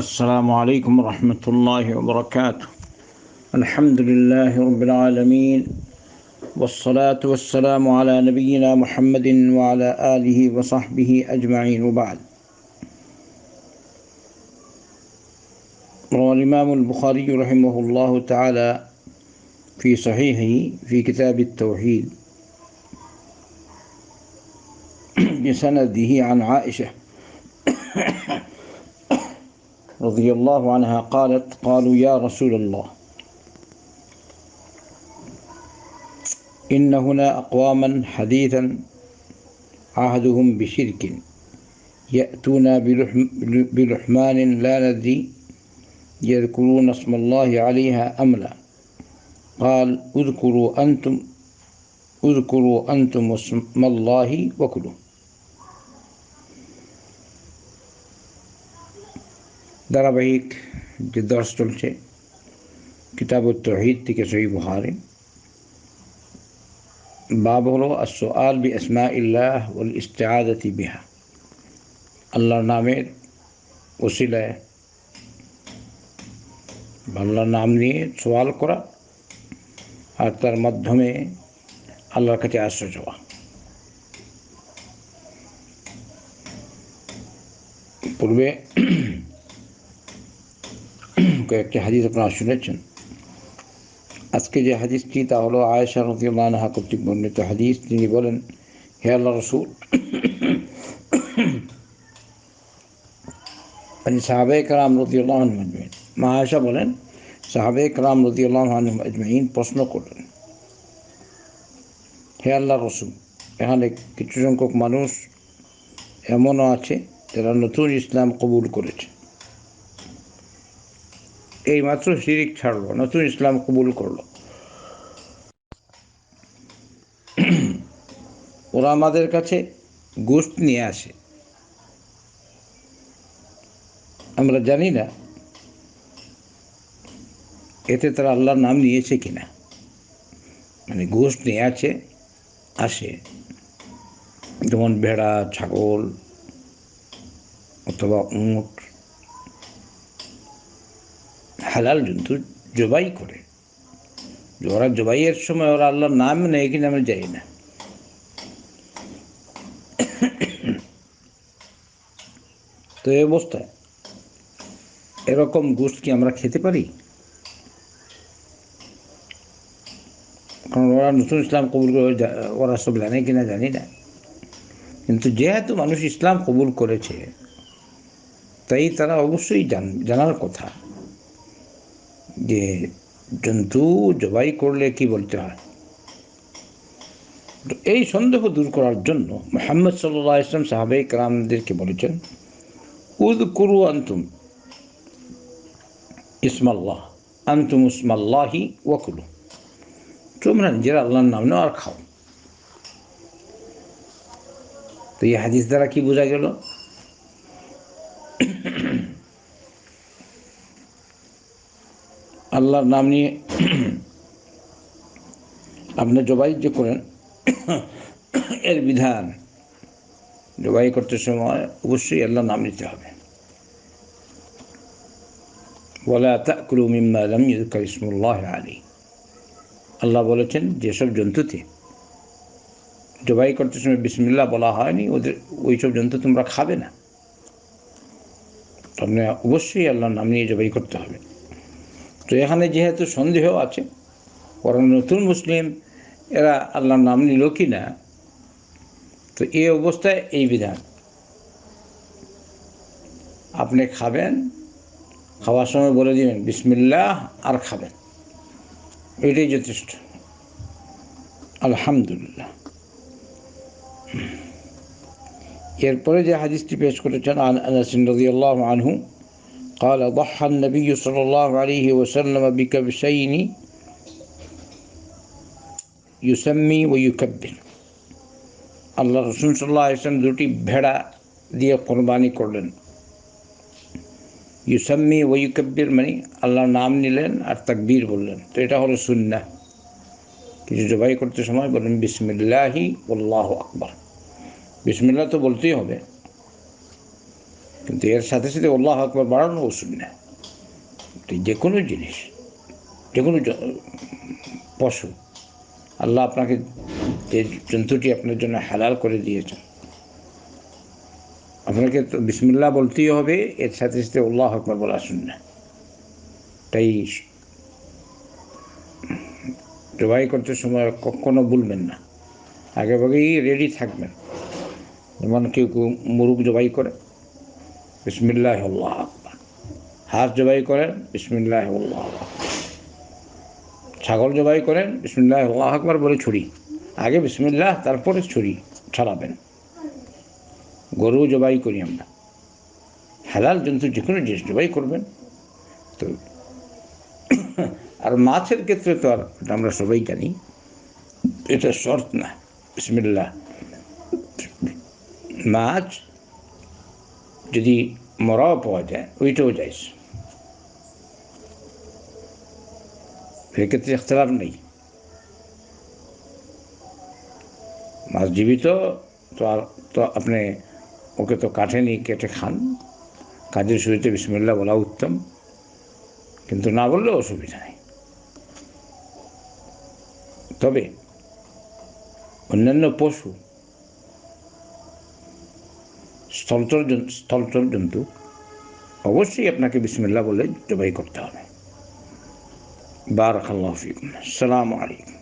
السلام عليكم ورحمة الله وبركاته. الحمد لله رب العالمين والصلاة والسلام على نبينا محمد وعلى آله وصحبه أجمعين وبعد. روى الإمام البخاري رحمه الله تعالى في صحيحه في كتاب التوحيد بسنده عن عائشة رضي الله عنها قالت قالوا يا رسول الله إن هنا أقواما حديثا عهدهم بشرك يأتون بلحم بلحمان لا ندري يذكرون اسم الله عليها أم لا. قال اذكروا أنتم اذكروا أنتم اسم الله وكلوا. ধারাবাহিক যে দর্শ চলছে, কিতাব তহিদ থেকে সহি বুহারি বাব হলো আসোয়াল বি আসমা ইল্লাহ ওল ইস্তেআদতি বিহা। আল্লাহর নামের ওসিলায় আল্লাহর নাম নিয়ে সোয়াল করা আর তার মাধ্যমে আল্লাহর কাছে আশ্রয় চাওয়া। পূর্বে কয়েকটি হাদিস আপনারা শুনেছেন। আজকে যে হাদিসটি, তা হলো আয়েশা রদিউল্লাহা কর্তৃক বর্ণিত হাদিস। তিনি বলেন, হে আল্লাহ রসুল মানে সাহাবে কালাম রদিউল্লাহ আজমাইন। মা আয়েশা বলেন সাহাবে কালাম রদিউল্লাহ আজমাইন প্রশ্ন করলেন, হে আল্লাহ রসুল, এখানে কিছু সংখ্যক মানুষ এমনও আছে যারা নতুন ইসলাম কবুল করেছে। এই মাত্র শিরিক ছাড়লো, নতুন ইসলাম কবুল করল। ওরা আমাদের কাছে গোস্ত নিয়ে আসে। আমরা জানি না এতে তারা আল্লাহর নাম নিয়েছে কিনা। মানে গোস্ত নিয়ে আছে, আসে। যেমন ভেড়া, ছাগল, অথবা উঁট হালাল জন্তু জবাই করে। ওরা জবাইয়ের সময় ওরা আল্লাহর নাম নেই কিনা আমরা যাই না। তো এই অবস্থায় এরকম গোষ্ঠ কি আমরা খেতে পারি? কারণ ওরা নতুন ইসলাম কবুল করে ওরা সব জানে কিনা জানি না। কিন্তু যেহেতু মানুষ ইসলাম কবুল করেছে, তাই তারা অবশ্যই জান জানার কথা। যে জন্তু জবাই করলে কি বলতে হয়? এই সন্দেহ দূর করার জন্য মোহাম্মদ সাল্লাহ ইসলাম সাহাবে কালামদেরকে বলেছেন উদ কুরু আন্তুম ইসমাল্লাহ, আন্তুম ইসমাল্লাহি ওয়াকুলু। তোমরা নিজেরা আল্লাহর নাম নেও আর খাও। তো এই হাদিস দ্বারা কি বোঝা গেল? আল্লাহর নাম নিয়ে আপনি জবাই যে করেন, এর বিধান জবাই করতে সময় অবশ্যই আল্লাহর নাম নিতে হবে। বলা তাকুলু মিম্মা লাম ইসমুল্লাহ আলী। আল্লাহ বলেছেন, যেসব জন্তুতে জবাই করতে সময় বিসমিল্লাহ বলা হয়নি, ওদের ওই সব জন্তু তোমরা খাবে না। তোমরা অবশ্যই আল্লাহর নাম নিয়ে জবাই করতে হবে। তো এখানে যেহেতু সন্দেহ আছে বরং নতুন মুসলিম এরা আল্লাহর নাম নিল কি না তো এই অবস্থায় এই বিধান। আপনি খাবেন, খাওয়ার সময় বলে দিবেন, বিসমিল্লাহ আর খাবেন। এটাই যথেষ্ট। আলহামদুলিল্লাহ। এরপরে যে হাদিসটি পেশ করেছেন আনহু قال ضحى النبي صلى الله عليه وسلم بكبشين يسمي ويكبر আল্লাহ রসুল সাল্লাহ ইসলাম দুটি ভেড়া দিয়ে কোরবানি করলেন ইউসাম্মি ওয়ুকব্বির মানে আল্লাহর নাম নিলেন আর তাকবীর বললেন তো এটা হলো সুন্না কিছু জবাই করতে সময় বলেন বিসমিল্লাহি আল্লাহ আকবর বিসমিল্লা তো বলতেই হবে কিন্তু এর সাথে সাথে আল্লাহ আকবর বাড়ানো ওষুধ না যে কোনো জিনিস যে কোনো পশু আল্লাহ আপনাকে যে জন্তুটি আপনার জন্য হালাল করে দিয়েছেন আপনাকে তো বিসমিল্লাহ বলতেই হবে এর সাথে সাথে আল্লাহ আকবর বলা শুননা তাই জবাই করতে সময় কখনো ভুলবেন না আগে ভাগেই রেডি থাকবেন যেমন কেউ কেউ মুরুগ জবাই করে বিসমিল্লাহ আল্লাহ আকবার হাঁস জবাই করেন বিসমিল্লাহ আল্লাহ ছাগল জবাই করেন বিসমিল্লাহ আল্লাহ আকবার বলে ছুরি। আগে বিসমিল্লাহ, তারপরে ছুরি ছাড়াবেন। গরু জবাই করি আমরা। হালাল জন্তু যে কোনো জিনিস জবাই করবেন। তো আর মাছের ক্ষেত্রে তো আর আমরা সবাই জানি, এটা শর্ত না। বিসমিল্লাহ। মাছ যদি মরাও পাওয়া যায়, ওইটাও যাইস সেক্ষেত্রে ইখতলাফ নেই। মাছ জীবিত, তো আর, তো আপনি ওকে তো কাটেনি কেটে খান। কাজের শুরুতে বিসমিল্লা বলা উত্তম, কিন্তু না বললেও অসুবিধা নেই। তবে অন্যান্য পশু স্থলচর স্থলচর জন্তু। অবশ্যই আপনাকে বিসমিল্লা বলে জবাই করতে হবে। বারাকাল্লাহ হাফিকুম সালাম আলাইকুম।